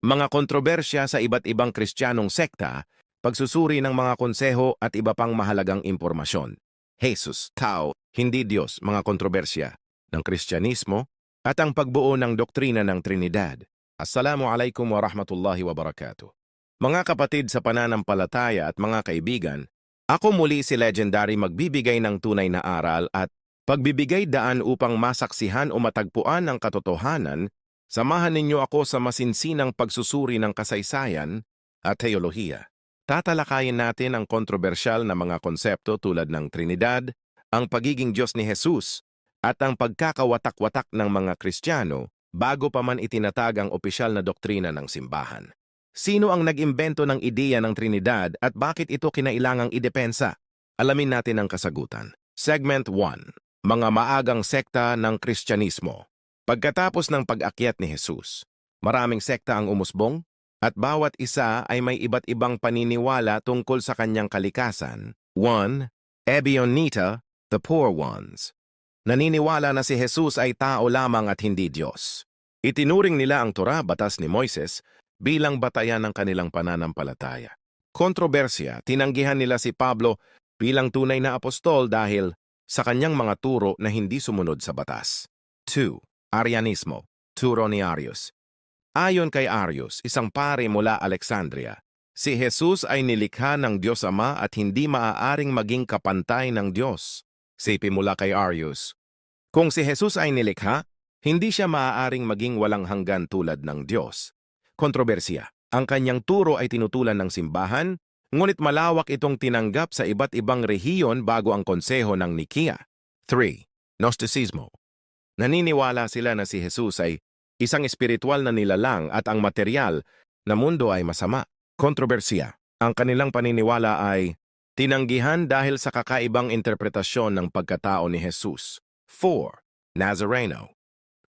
mga kontrobersya sa iba't ibang kristyanong sekta, pagsusuri ng mga konseho at iba pang mahalagang impormasyon. Jesus, tao, hindi Diyos, mga kontrobersya ng kristyanismo at ang pagbuo ng doktrina ng Trinidad. Assalamu alaikum wa rahmatullahi wa barakatuh. Mga kapatid sa pananampalataya at mga kaibigan, ako muli si Legendary magbibigay ng tunay na aral at pagbibigay daan upang masaksihan o matagpuan ang katotohanan Samahan ninyo ako sa masinsinang pagsusuri ng kasaysayan at teolohiya. Tatalakayin natin ang kontrobersyal na mga konsepto tulad ng Trinidad, ang pagiging Diyos ni Jesus, at ang pagkakawatak-watak ng mga Kristiyano bago pa man itinatag ang opisyal na doktrina ng simbahan. Sino ang nag-imbento ng ideya ng Trinidad at bakit ito kinailangang idepensa? Alamin natin ang kasagutan. Segment 1. Mga maagang sekta ng Kristyanismo. Pagkatapos ng pag-akyat ni Jesus, maraming sekta ang umusbong at bawat isa ay may iba't ibang paniniwala tungkol sa kanyang kalikasan. 1. Ebionita, the poor ones. Naniniwala na si Jesus ay tao lamang at hindi Diyos. Itinuring nila ang Torah, batas ni Moises, bilang batayan ng kanilang pananampalataya. Kontrobersya, tinanggihan nila si Pablo bilang tunay na apostol dahil sa kanyang mga turo na hindi sumunod sa batas. 2. Arianismo, turo ni Arius. Ayon kay Arius, isang pare mula Alexandria, si Jesus ay nilikha ng Diyos Ama at hindi maaaring maging kapantay ng Diyos. Sipi mula kay Arius. Kung si Jesus ay nilikha, hindi siya maaaring maging walang hanggan tulad ng Diyos. Kontrobersiya. Ang kanyang turo ay tinutulan ng simbahan, ngunit malawak itong tinanggap sa iba't ibang rehiyon bago ang konseho ng Nikia. 3. Gnosticismo. Naniniwala sila na si Jesus ay isang espiritual na nilalang at ang material na mundo ay masama. Kontrobersiya. Ang kanilang paniniwala ay tinanggihan dahil sa kakaibang interpretasyon ng pagkatao ni Jesus. 4. Nazareno.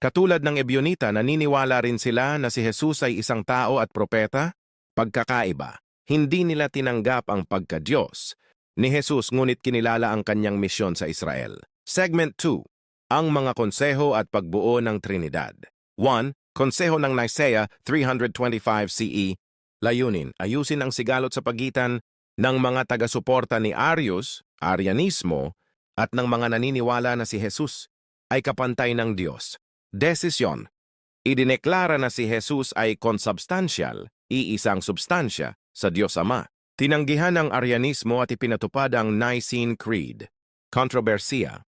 Katulad ng Ebionita, naniniwala rin sila na si Jesus ay isang tao at propeta. Pagkakaiba, hindi nila tinanggap ang pagka-Diyos ni Jesus ngunit kinilala ang kanyang misyon sa Israel. Segment 2 ang mga konseho at pagbuo ng Trinidad. 1. Konseho ng Nicaea 325 CE. Layunin, ayusin ang sigalot sa pagitan ng mga taga-suporta ni Arius, Arianismo, at ng mga naniniwala na si Jesus ay kapantay ng Diyos. Desisyon, idineklara na si Jesus ay consubstantial, iisang substansya, sa Diyos Ama. Tinanggihan ng Arianismo at ipinatupad ang Nicene Creed. Kontrobersiya,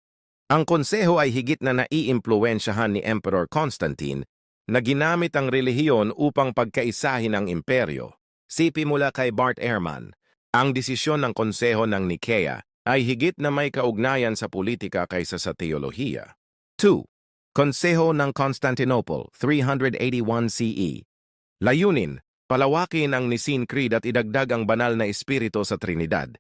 ang konseho ay higit na naiimpluwensyahan ni Emperor Constantine na ginamit ang relihiyon upang pagkaisahin ang imperyo. Sipi mula kay Bart Ehrman, ang desisyon ng konseho ng Nikea ay higit na may kaugnayan sa politika kaysa sa teolohiya. 2. Konseho ng Constantinople, 381 CE. Layunin, palawakin ang Nicene Creed at idagdag ang banal na espiritu sa Trinidad.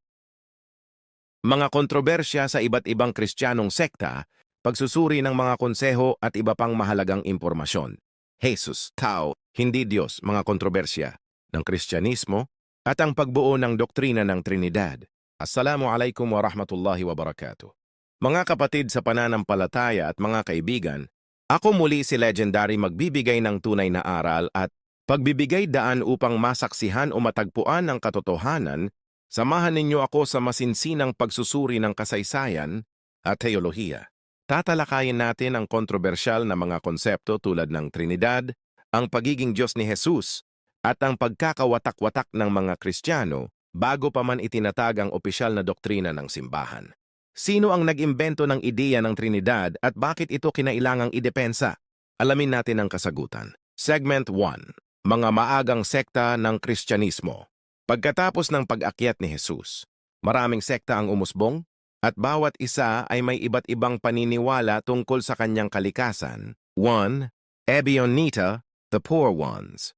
Mga kontrobersya sa iba't ibang kristyanong sekta, pagsusuri ng mga konseho at iba pang mahalagang impormasyon. Jesus, tao, hindi Diyos, mga kontrobersya ng kristyanismo at ang pagbuo ng doktrina ng Trinidad. Assalamu alaikum wa rahmatullahi wa barakatuh. Mga kapatid sa pananampalataya at mga kaibigan, ako muli si Legendary magbibigay ng tunay na aral at pagbibigay daan upang masaksihan o matagpuan ang katotohanan Samahan ninyo ako sa masinsinang pagsusuri ng kasaysayan at teolohiya. Tatalakayin natin ang kontrobersyal na mga konsepto tulad ng Trinidad, ang pagiging Diyos ni Jesus, at ang pagkakawatak-watak ng mga Kristiyano bago pa man itinatag ang opisyal na doktrina ng simbahan. Sino ang nag-imbento ng ideya ng Trinidad at bakit ito kinailangang idepensa? Alamin natin ang kasagutan. Segment 1. Mga maagang sekta ng Kristyanismo. Pagkatapos ng pag-akyat ni Jesus, maraming sekta ang umusbong at bawat isa ay may iba't ibang paniniwala tungkol sa kanyang kalikasan. 1. Ebionita, the poor ones.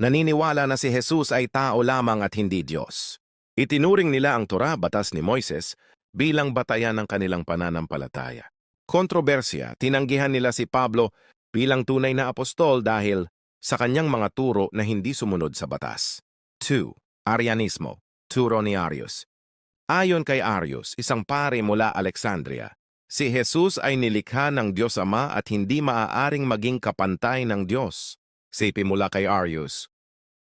Naniniwala na si Jesus ay tao lamang at hindi Diyos. Itinuring nila ang Torah, batas ni Moises, bilang batayan ng kanilang pananampalataya. Kontrobersya, tinanggihan nila si Pablo bilang tunay na apostol dahil sa kanyang mga turo na hindi sumunod sa batas. 2. Arianismo, turo ni Arius. Ayon kay Arius, isang pare mula Alexandria, si Jesus ay nilikha ng Diyos Ama at hindi maaaring maging kapantay ng Diyos. Sipi mula kay Arius,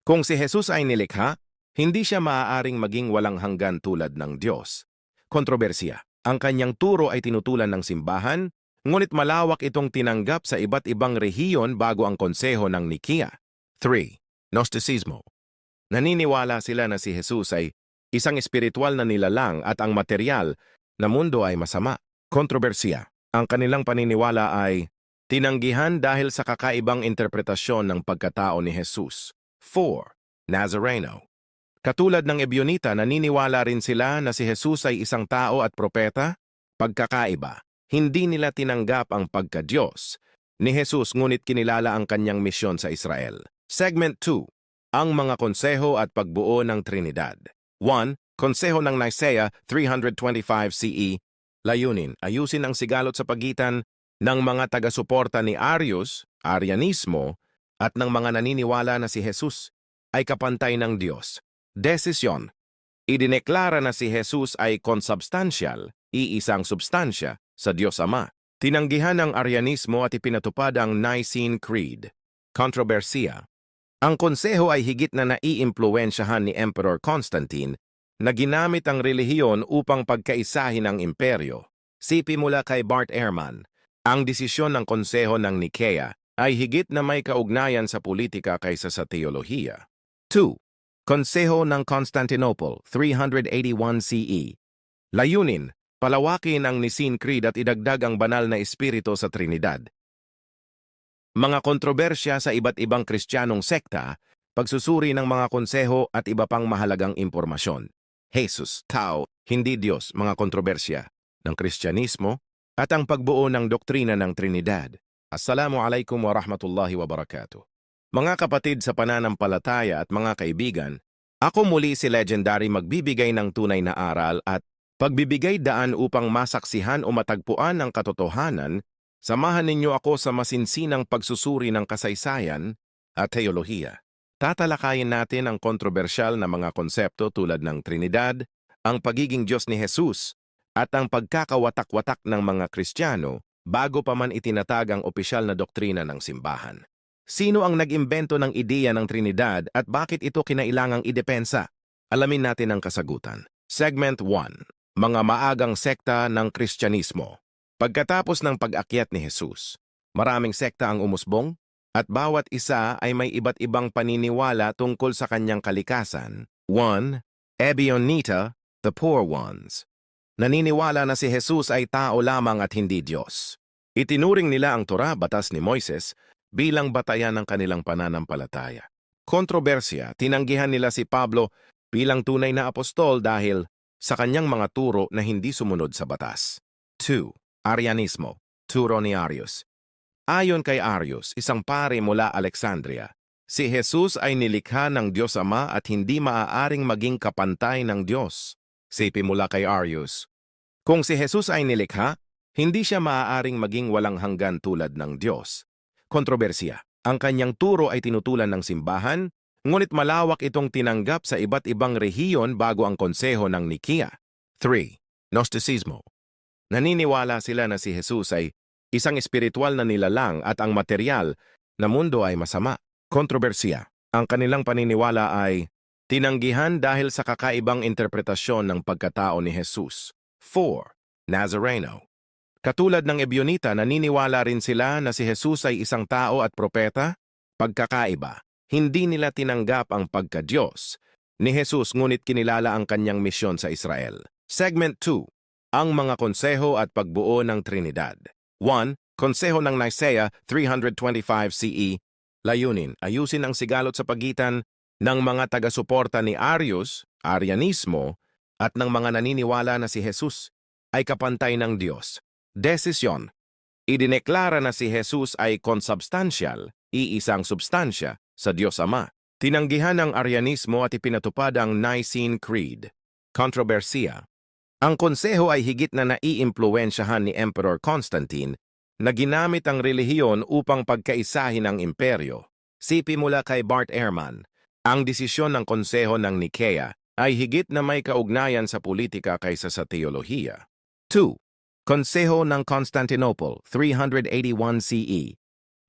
Kung si Jesus ay nilikha, hindi siya maaaring maging walang hanggan tulad ng Diyos. Kontrobersiya. Ang kanyang turo ay tinutulan ng simbahan, ngunit malawak itong tinanggap sa iba't ibang rehiyon bago ang konseho ng Nikia. 3. Gnosticismo. Naniniwala sila na si Jesus ay isang espiritual na nilalang at ang material na mundo ay masama. Kontrobersiya. Ang kanilang paniniwala ay tinanggihan dahil sa kakaibang interpretasyon ng pagkatao ni Jesus. 4. Nazareno. Katulad ng Ebyonita, naniniwala rin sila na si Jesus ay isang tao at propeta. Pagkakaiba, hindi nila tinanggap ang pagka-Diyos ni Jesus ngunit kinilala ang kanyang misyon sa Israel. Segment 2. Ang mga konseho at pagbuo ng Trinidad. 1. Konseho ng Nicaea 325 CE. Layunin, ayusin ang sigalot sa pagitan ng mga taga-suporta ni Arius, Arianismo, at ng mga naniniwala na si Jesus ay kapantay ng Diyos. Desisyon. Idineklara na si Jesus ay konsubstansyal, iisang substansya, sa Diyos Ama. Tinanggihan ng Arianismo at ipinatupad ang Nicene Creed. Kontrobersiya. Ang konseho ay higit na naiimpluwensyahan ni Emperor Constantine na ginamit ang relihiyon upang pagkaisahin ang imperyo. Sipi mula kay Bart Ehrman, ang desisyon ng konseho ng Nikea ay higit na may kaugnayan sa politika kaysa sa teolohiya. 2. Konseho ng Constantinople, 381 CE. Layunin, palawakin ang Nicene Creed at idagdag ang banal na espiritu sa Trinidad. Mga kontrobersya sa iba't ibang kristyanong sekta, pagsusuri ng mga konseho at iba pang mahalagang impormasyon. Jesus, tao, hindi Diyos, mga kontrobersya ng kristyanismo at ang pagbuo ng doktrina ng Trinidad. Assalamu alaikum wa rahmatullahi wa barakatuh. Mga kapatid sa pananampalataya at mga kaibigan, ako muli si Legendary magbibigay ng tunay na aral at pagbibigay daan upang masaksihan o matagpuan ang katotohanan, samahan ninyo ako sa masinsinang pagsusuri ng kasaysayan at teolohiya. Tatalakayin natin ang kontrobersyal na mga konsepto tulad ng Trinidad, ang pagiging Diyos ni Jesus, at ang pagkakawatak-watak ng mga Kristiyano bago pa man itinatag ang opisyal na doktrina ng simbahan. Sino ang nag-imbento ng ideya ng Trinidad at bakit ito kinailangang idepensa? Alamin natin ang kasagutan. Segment 1. Mga maagang sekta ng Kristyanismo. Pagkatapos ng pag-akyat ni Jesus, maraming sekta ang umusbong at bawat isa ay may iba't ibang paniniwala tungkol sa kanyang kalikasan. 1. Ebionita, the poor ones. Naniniwala na si Jesus ay tao lamang at hindi Diyos. Itinuring nila ang Torah, batas ni Moises, bilang batayan ng kanilang pananampalataya. Kontrobersya, tinanggihan nila si Pablo bilang tunay na apostol dahil sa kanyang mga turo na hindi sumunod sa batas. 2. Arianismo, turo ni Arius. Ayon kay Arius, isang pare mula Alexandria, si Jesus ay nilikha ng Diyos Ama at hindi maaaring maging kapantay ng Diyos. Sipi mula kay Arius. Kung si Jesus ay nilikha, hindi siya maaaring maging walang hanggan tulad ng Diyos. Kontrobersiya. Ang kanyang turo ay tinutulan ng simbahan, ngunit malawak itong tinanggap sa iba't ibang rehiyon bago ang konseho ng Nikia. 3. Gnosticismo. Naniniwala sila na si Jesus ay isang espiritual na nilalang at ang material na mundo ay masama. Kontrobersiya. Ang kanilang paniniwala ay tinanggihan dahil sa kakaibang interpretasyon ng pagkatao ni Jesus. 4. Nazareno. Katulad ng Ebyonita, naniniwala rin sila na si Jesus ay isang tao at propeta. Pagkakaiba, hindi nila tinanggap ang pagka-Diyos ni Jesus ngunit kinilala ang kanyang misyon sa Israel. Segment 2. Ang mga konseho at pagbuo ng Trinidad. 1. Konseho ng Nicaea 325 CE. Layunin, ayusin ang sigalot sa pagitan ng mga taga-suporta ni Arius, Arianismo, at ng mga naniniwala na si Jesus ay kapantay ng Diyos. Desisyon. Idineklara na si Jesus ay konsubstansyal, iisang substansya, sa Diyos Ama. Tinanggihan ng Arianismo at ipinatupad ang Nicene Creed. Kontrobersiya. Ang konseho ay higit na naiimpluwensyahan ni Emperor Constantine na ginamit ang relihiyon upang pagkaisahin ang imperyo. Sipi mula kay Bart Ehrman, ang desisyon ng konseho ng Nikea ay higit na may kaugnayan sa politika kaysa sa teolohiya. 2. Konseho ng Constantinople, 381 CE.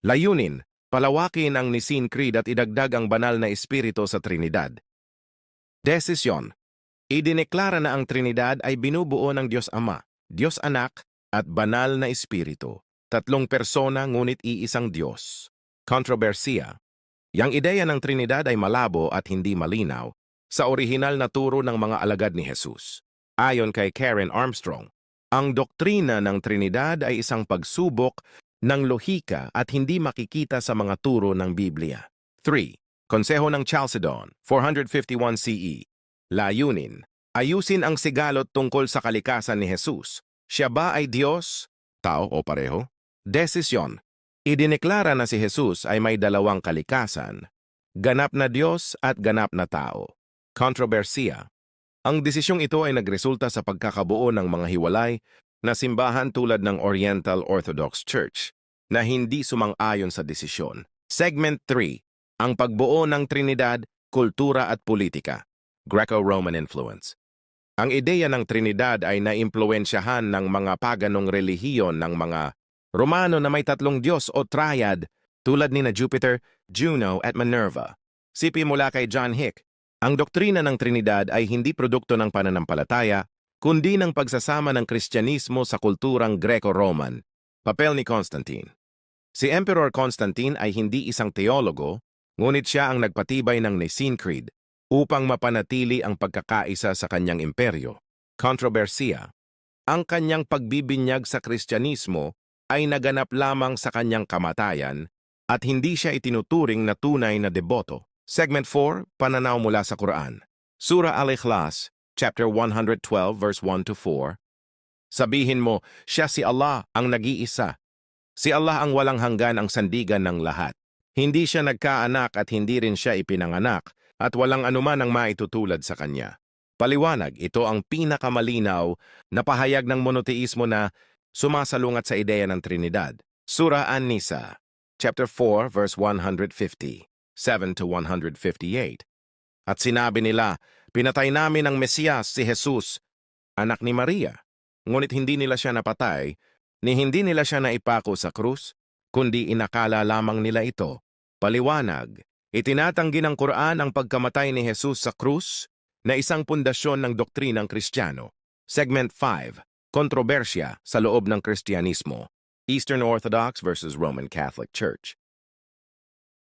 Layunin, palawakin ang Nicene Creed at idagdag ang banal na espiritu sa Trinidad. Desisyon. Idineklara na ang Trinidad ay binubuo ng Diyos Ama, Diyos Anak, at banal na espiritu. Tatlong persona ngunit iisang Diyos. Kontrobersiya. Yang ideya ng Trinidad ay malabo at hindi malinaw sa orihinal na turo ng mga alagad ni Jesus. Ayon kay Karen Armstrong, ang doktrina ng Trinidad ay isang pagsubok ng lohika at hindi makikita sa mga turo ng Biblia. 3. Konseho ng Chalcedon, 451 CE. Layunin, ayusin ang sigalot tungkol sa kalikasan ni Jesus. Siya ba ay Diyos, tao o pareho? Desisyon, idineklara na si Jesus ay may dalawang kalikasan, ganap na Diyos at ganap na tao. Kontrobersiya, ang desisyong ito ay nagresulta sa pagkakabuo ng mga hiwalay na simbahan tulad ng Oriental Orthodox Church na hindi sumang-ayon sa desisyon. Segment 3. Ang pagbuo ng Trinidad, Kultura at Politika. Greco-Roman Influence. Ang ideya ng Trinidad ay naimpluensyahan ng mga paganong relihiyon ng mga Romano na may tatlong Diyos o triad tulad ni na Jupiter, Juno at Minerva. Sipi mula kay John Hick, ang doktrina ng Trinidad ay hindi produkto ng pananampalataya, kundi ng pagsasama ng Kristyanismo sa kulturang Greco-Roman. Papel ni Constantine Si Emperor Constantine ay hindi isang teologo, ngunit siya ang nagpatibay ng Nicene Creed upang mapanatili ang pagkakaisa sa kanyang imperyo. Kontrobersiya Ang kanyang pagbibinyag sa Kristyanismo ay naganap lamang sa kanyang kamatayan at hindi siya itinuturing na tunay na deboto. Segment 4, Pananaw mula sa Quran. Surah Al-Ikhlas, chapter 112, verse 1 to 4. Sabihin mo, siya si Allah ang nag-iisa. Si Allah ang walang hanggan ang sandigan ng lahat. Hindi siya nagkaanak at hindi rin siya ipinanganak at walang anuman ang maitutulad sa kanya. Paliwanag, ito ang pinakamalinaw na pahayag ng monoteismo na sumasalungat sa ideya ng Trinidad. Surah An-Nisa, chapter 4, verse 150. 7 to 158. At sinabi nila, pinatay namin ang Mesiyas si Jesus, anak ni Maria. Ngunit hindi nila siya napatay, ni hindi nila siya naipako sa krus, kundi inakala lamang nila ito. Paliwanag, itinatanggi ng Quran ang pagkamatay ni Jesus sa krus na isang pundasyon ng doktrinang Kristiyano. Segment 5. Kontrobersya sa loob ng Kristyanismo. Eastern Orthodox versus Roman Catholic Church.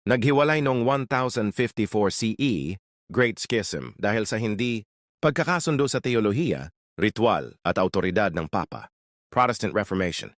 Naghiwalay noong 1054 CE, Great Schism, dahil sa hindi pagkakasundo sa teolohiya, ritual at autoridad ng Papa. Protestant Reformation.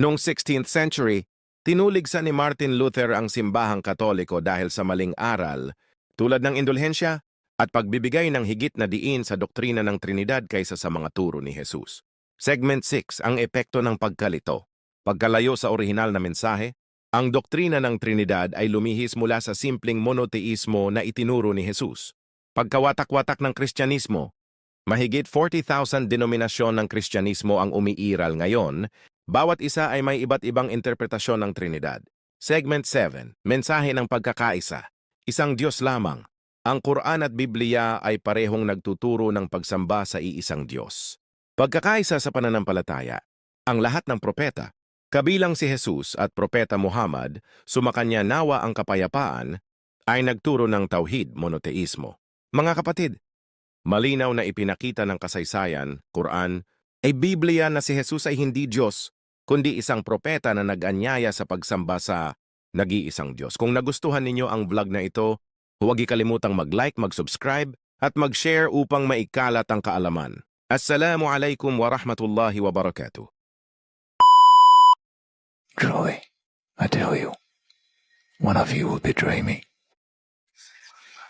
Noong 16th century, tinuligsa ni Martin Luther ang simbahang katoliko dahil sa maling aral, tulad ng indulhensya at pagbibigay ng higit na diin sa doktrina ng Trinidad kaysa sa mga turo ni Jesus. Segment 6, ang epekto ng pagkalito. Pagkalayo sa orihinal na mensahe, ang doktrina ng Trinidad ay lumihis mula sa simpleng monoteismo na itinuro ni Jesus. Pagkawatak-watak ng Kristyanismo, mahigit 40,000 denominasyon ng Kristyanismo ang umiiral ngayon, bawat isa ay may iba't ibang interpretasyon ng Trinidad. Segment 7, Mensahe ng Pagkakaisa. Isang Diyos lamang. Ang Quran at Biblia ay parehong nagtuturo ng pagsamba sa iisang Diyos. Pagkakaisa sa pananampalataya. Ang lahat ng propeta, Kabilang si Jesus at Propeta Muhammad, sumakanya nawa ang kapayapaan, ay nagturo ng tauhid monoteismo. Mga kapatid, malinaw na ipinakita ng kasaysayan, Quran, ay Biblia na si Jesus ay hindi Diyos, kundi isang propeta na nag-anyaya sa pagsamba sa nag-iisang Diyos. Kung nagustuhan ninyo ang vlog na ito, huwag ikalimutang mag-like, mag-subscribe, at mag-share upang maikalat ang kaalaman. Assalamu alaikum wa rahmatullahi wa barakatuh. Troy, I tell you, one of you will betray me.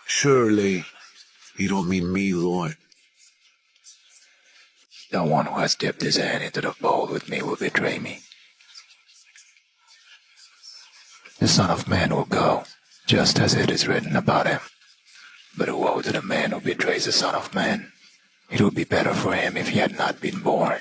Surely, you don't mean me, Lord. The one who has dipped his hand into the bowl with me will betray me. The Son of Man will go, just as it is written about him. But woe to the man who betrays the Son of Man. It would be better for him if he had not been born.